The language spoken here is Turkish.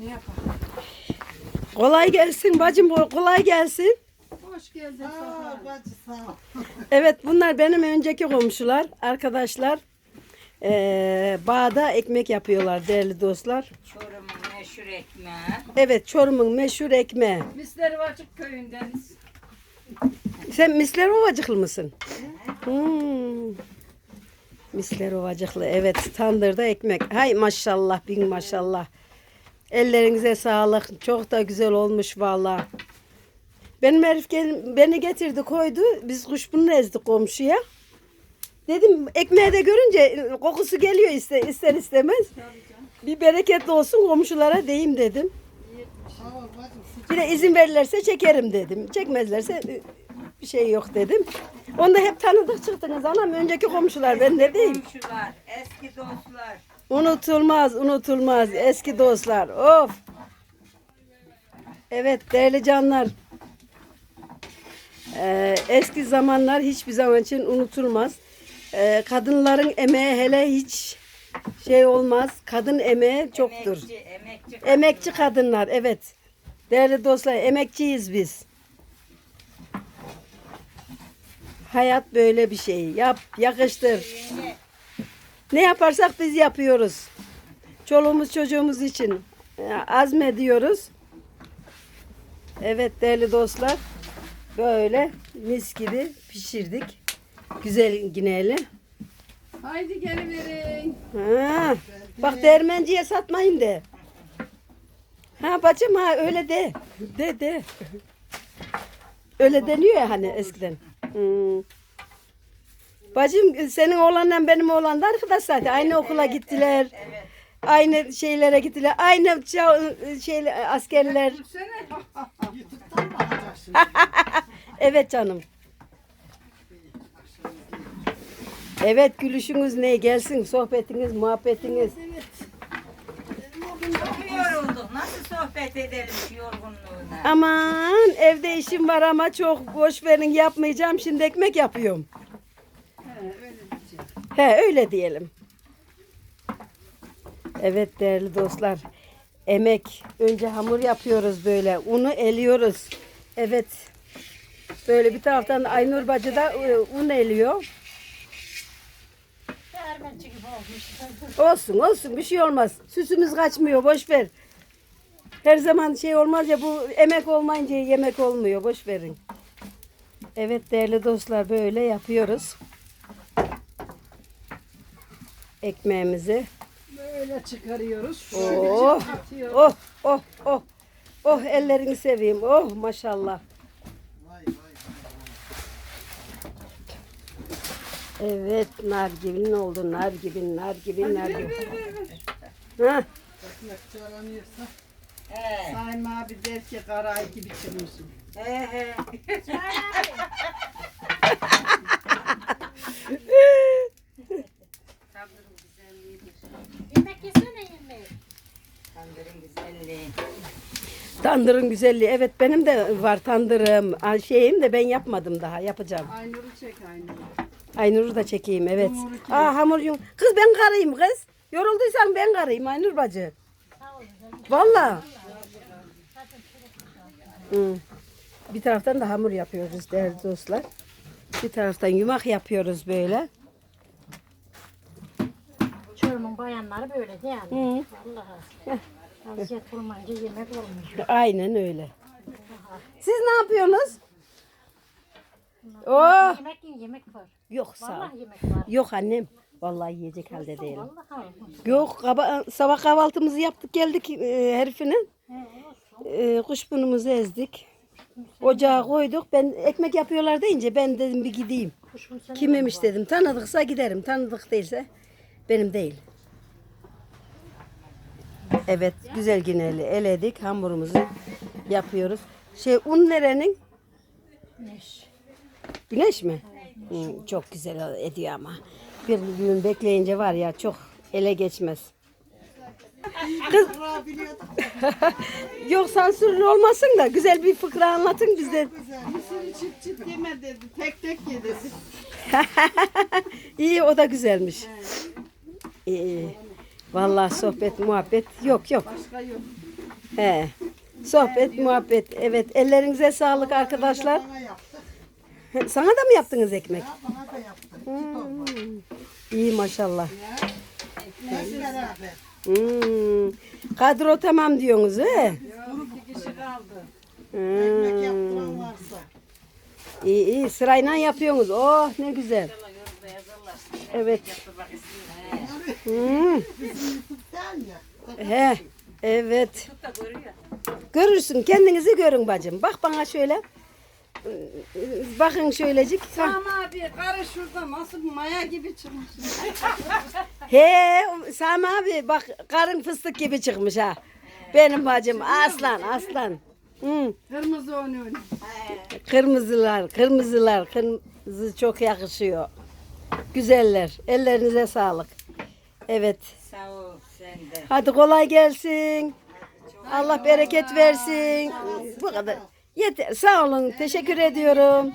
Ne yapalım? Kolay gelsin bacım kolay gelsin. Hoş geldin Aa, Safa. bacı sağ ol. Evet bunlar benim önceki komşular arkadaşlar. Ee, bağda ekmek yapıyorlar değerli dostlar. Çorum'un meşhur ekmeği. Evet Çorum'un meşhur ekmeği. Misleri Vacık köyündeniz. Sen Misler Ovacıklı mısın? Hmm. Misler Ovacıklı evet tandırda ekmek. Hay maşallah bin maşallah. Ellerinize sağlık. Çok da güzel olmuş valla. Benim herif gel, beni getirdi koydu. Biz kuşbunu ezdik komşuya. Dedim ekmeği de görünce kokusu geliyor ister, ister istemez. Bir bereketli olsun komşulara deyim dedim. Bir de izin verirlerse çekerim dedim. Çekmezlerse e, bir şey yok dedim. Onda hep tanıdık çıktınız anam. Önceki komşular ben de değil. Komşular, eski dostlar. Unutulmaz, unutulmaz. Eski dostlar. Of. Evet değerli canlar. Ee, eski zamanlar hiçbir zaman için unutulmaz. Ee, kadınların emeği hele hiç şey olmaz. Kadın emeği çoktur. Emekçi, emekçi. Emekçi kadınlar evet. Değerli dostlar emekçiyiz biz. Hayat böyle bir şey. Yap, yakıştır. Yeni Ne yaparsak biz yapıyoruz. Çoluğumuz çocuğumuz için e, azmediyoruz. Evet değerli dostlar. Böyle mis gibi pişirdik. Güzel gineli. Haydi geliverin. Ha, bak değirmenciye satmayın de. Ha bacım ha öyle de. De de. Öyle deniyor ya hani eskiden. Hmm. Bacım senin oğlanla benim oğlan da arkadaş zaten. Aynı okula gittiler. Aynı şeylere gittiler. Aynı şeyler, askerler. YouTube'dan mı alacaksın? Evet canım. Evet gülüşünüz ne gelsin sohbetiniz muhabbetiniz. Çok yorulduk. Nasıl sohbet edelim yorgunluğuna? Aman evde işim var ama çok boş verin yapmayacağım. Şimdi ekmek yapıyorum. He, öyle diyelim. Evet değerli dostlar. Emek. Önce hamur yapıyoruz böyle. Unu eliyoruz. Evet. Böyle bir taraftan Aynur bacı da e, un eliyor. Olsun olsun bir şey olmaz. Süsümüz kaçmıyor boş ver. Her zaman şey olmaz ya bu emek olmayınca yemek olmuyor boş verin. Evet değerli dostlar böyle yapıyoruz. Ekmeğimizi. Böyle çıkarıyoruz. Oh oh oh oh. Oh ellerini seveyim. Oh maşallah. Vay vay vay. Evet nar gibi ne oldu? Nar gibi, nar gibi, nar Ver gibi. ver ver. ver. Ha. He, Saim abi der ki karayı gibi çıkmışsın. he, he. Yemek yesene yemek. Tandırın güzelliği. tandırın güzelliği. Evet benim de var tandırım. Şeyim de ben yapmadım daha. Yapacağım. Aynur'u çek Aynur'u. Aynur'u da çekeyim evet. Hamuru? Aa hamur yum. Kız ben karayım kız. Yorulduysan ben karayım Aynur bacı. Valla. Bir taraftan da hamur yapıyoruz değerli dostlar. Bir taraftan yumak yapıyoruz böyle. Çorum'un bayanları böyle mi? Hı. Vallahi. Aziyet olmayınca yemek olmuyor. Aynen öyle. Siz ne yapıyorsunuz? Oh. Yemek yiyin yemek var. Yok sağ ol. Vallahi yemek var. Yok annem. Vallahi yiyecek halde değilim. Vallahi. Yok kaba- sabah kahvaltımızı yaptık geldik e, herifinin. E, kuşbunumuzu ezdik. Ocağa koyduk. Ben ekmek yapıyorlar deyince ben dedim bir gideyim. Kuşun Kimmiş dedim. Tanıdıksa giderim. Tanıdık değilse benim değil. Evet güzel gineli eledik. Hamurumuzu yapıyoruz. Şey un nerenin? Güneş. Güneş mi? Hı, çok güzel ediyor ama. Bir gün bekleyince var ya çok ele geçmez. Kız, yok sansürlü olmasın da güzel bir fıkra anlatın bize. Mısırı çıt çıt yeme dedi. Tek tek ye dedi. İyi o da güzelmiş. İyi. iyi. Vallahi sohbet muhabbet yok yok. Başka yok. He. Sohbet, muhabbet. Evet, ellerinize sağlık arkadaşlar. Sana da mı yaptınız ekmek? Ya bana da yaptık. Hmm. İyi maşallah. Hmm. Kadro tamam diyorsunuz he? İki kişi kaldı. Ekmek Hmm. yaptıran varsa. İyi iyi sırayla yapıyorsunuz. Oh ne güzel. Evet. Hmm. He. Evet. Görürsün kendinizi görün bacım. Bak bana şöyle. Bakın şöylecik. Tamam abi karı şurada nasıl maya gibi çıkmış. He Sami abi bak karın fıstık gibi çıkmış ha. Benim bacım aslan aslan. Hı. Kırmızı onu onu. Kırmızılar, kırmızılar, kırmızı çok yakışıyor. Güzeller. Ellerinize sağlık. Evet. Sağ ol sen de. Hadi kolay gelsin. Allah bereket versin. Bu kadar. Yeter. Sağ olun. Teşekkür ediyorum.